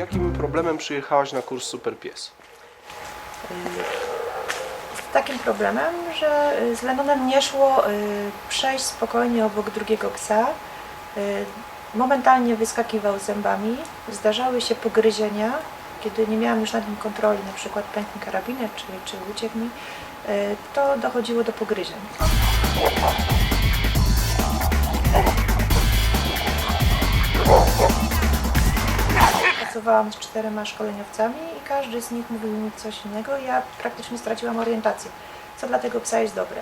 jakim problemem przyjechałaś na kurs Super Pies? z takim problemem, że y, z Lennonem nie szło y, przejść spokojnie obok drugiego psa. Y, Momentalnie wyskakiwał zębami, zdarzały się pogryzienia, kiedy nie miałam już nad nim kontroli, na przykład pęknie karabinet czy, czy uciekł mi, to dochodziło do pogryzień. Pracowałam z czterema szkoleniowcami i każdy z nich mówił mi coś innego ja praktycznie straciłam orientację, co dla tego psa jest dobre.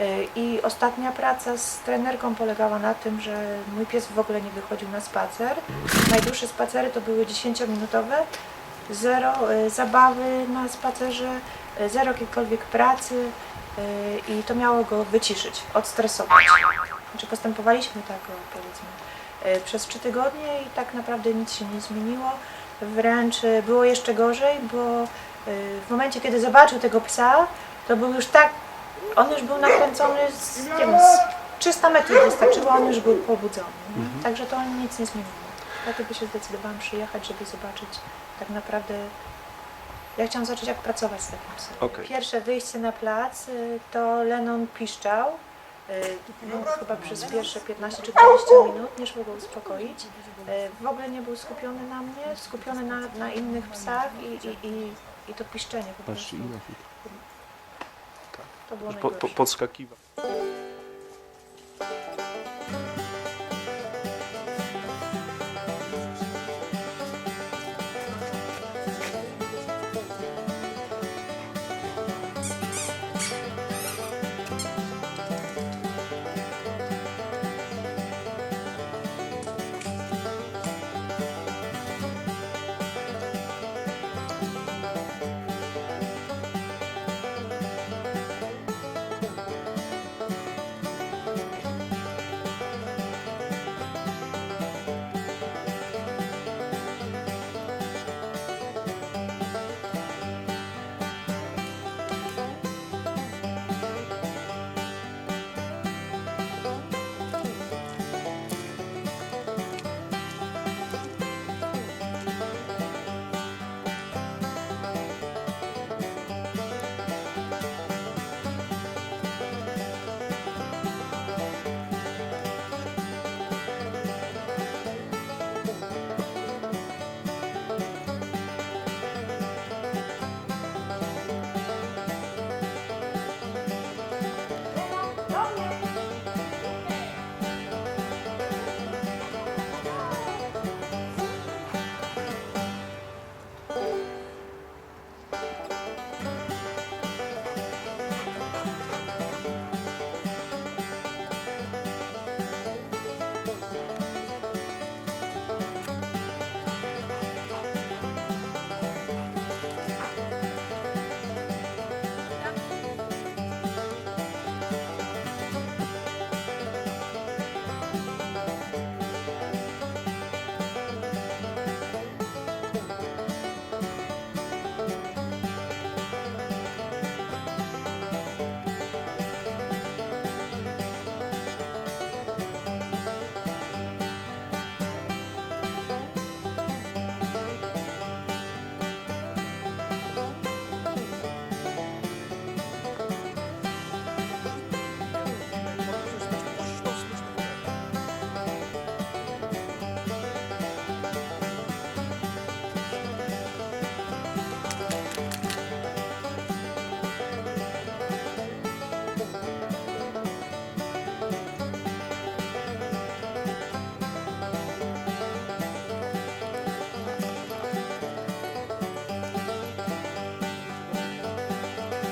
Y, I ostatnia praca z trenerką polegała na tym, że mój pies w ogóle nie wychodził na spacer. Najdłuższe spacery to były 10-minutowe, zero y, zabawy na spacerze, y, zero jakiejkolwiek pracy i to miało go wyciszyć, odstresować. Znaczy postępowaliśmy tak, powiedzmy, przez trzy tygodnie i tak naprawdę nic się nie zmieniło. Wręcz y, było jeszcze gorzej, bo y, w momencie, kiedy zobaczył tego psa, to był już tak, on już był nakręcony z, nie wiem, z 300 metrów wystarczyło, on już był pobudzony. nie? Także to nic nie zmieniło. Dlatego się zdecydowałam przyjechać, żeby zobaczyć tak naprawdę, ja chciałam zobaczyć, jak pracować z takim psem. Okej. Pierwsze wyjście na plac to Lennon piszczał. Y, No, chyba przez pierwsze 15 czy 20 minut nie szło go uspokoić. Y, W ogóle nie był skupiony na mnie, skupiony na, na innych psach i, i, i, i to piszczenie po prostu. To było Po, po, najgorsze. podskakiwał.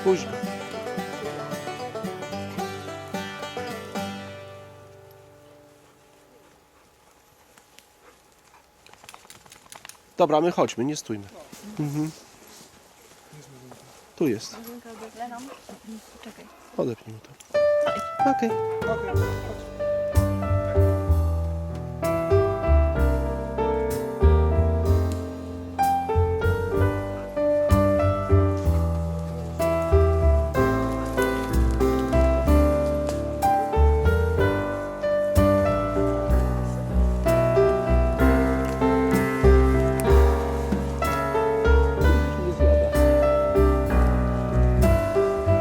Późno. Dobra, my chodźmy, nie stójmy. Mhm. Tu jest. Odepnij mu to. Okej.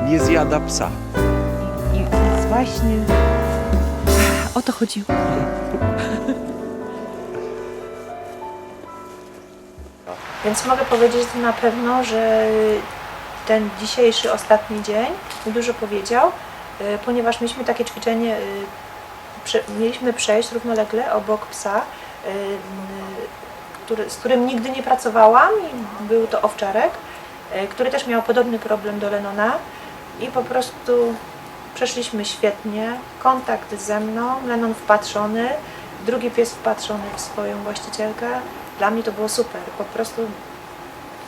Nie zjada psa. I, i właśnie o to chodziło. Więc mogę powiedzieć na pewno, że ten dzisiejszy ostatni dzień mi dużo powiedział, y, ponieważ mieliśmy takie ćwiczenie, y, prze, mieliśmy przejść równolegle obok psa, y, y, który, z którym nigdy nie pracowałam i był to owczarek, y, który też miał podobny problem do Lenona i po prostu przeszliśmy świetnie, kontakt ze mną, Lenon wpatrzony, drugi pies wpatrzony w swoją właścicielkę. Dla mnie to było super, po prostu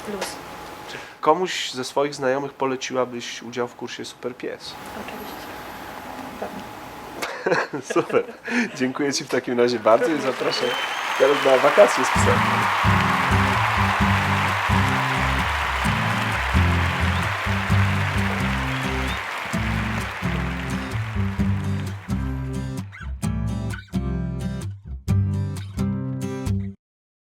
plus, Komuś ze swoich znajomych poleciłabyś udział w kursie Super Pies. oczywiście. Pewnie. Super. Dziękuję Ci w takim razie bardzo i zapraszam teraz na wakacje z psem.